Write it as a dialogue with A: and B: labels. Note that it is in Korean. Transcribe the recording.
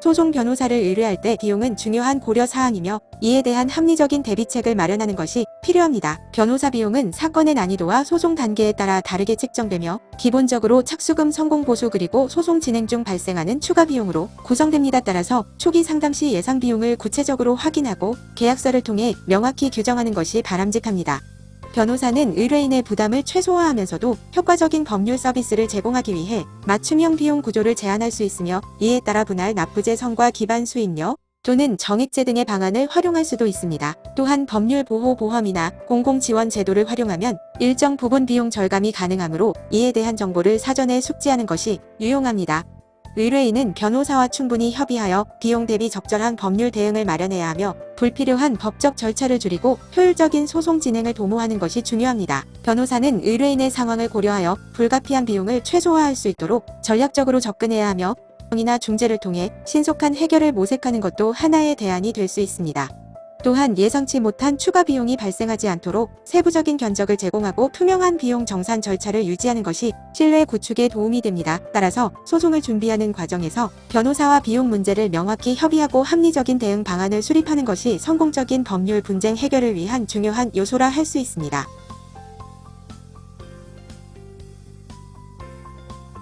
A: 소송 변호사를 의뢰할 때 비용은 중요한 고려 사항이며 이에 대한 합리적인 대비책을 마련하는 것이 필요합니다. 변호사 비용은 사건의 난이도와 소송 단계에 따라 다르게 책정되며 기본적으로 착수금 성공 보수 그리고 소송 진행 중 발생하는 추가 비용으로 구성됩니다. 따라서 초기 상담 시 예상 비용을 구체적으로 확인하고 계약서를 통해 명확히 규정하는 것이 바람직합니다. 변호사는 의뢰인의 부담을 최소화하면서도 효과적인 법률 서비스를 제공하기 위해 맞춤형 비용 구조를 제안할 수 있으며 이에 따라 분할 납부제 성과 기반 수임료 또는 정액제 등의 방안을 활용할 수도 있습니다. 또한 법률 보호 보험이나 공공 지원 제도를 활용하면 일정 부분 비용 절감이 가능하므로 이에 대한 정보를 사전에 숙지하는 것이 유용합니다. 의뢰인은 변호사와 충분히 협의하여 비용 대비 적절한 법률 대응을 마련해야 하며 불필요한 법적 절차를 줄이고 효율적인 소송 진행을 도모하는 것이 중요합니다. 변호사는 의뢰인의 상황을 고려하여 불가피한 비용을 최소화할 수 있도록 전략적으로 접근해야 하며 이나 중재를 통해 신속한 해결을 모색하는 것도 하나의 대안이 될 수 있습니다. 또한 예상치 못한 추가 비용이 발생하지 않도록 세부적인 견적을 제공하고 투명한 비용 정산 절차를 유지하는 것이 신뢰 구축에 도움이 됩니다. 따라서 소송을 준비하는 과정에서 변호사와 비용 문제를 명확히 협의하고 합리적인 대응 방안을 수립하는 것이 성공적인 법률 분쟁 해결을 위한 중요한 요소라 할 수 있습니다.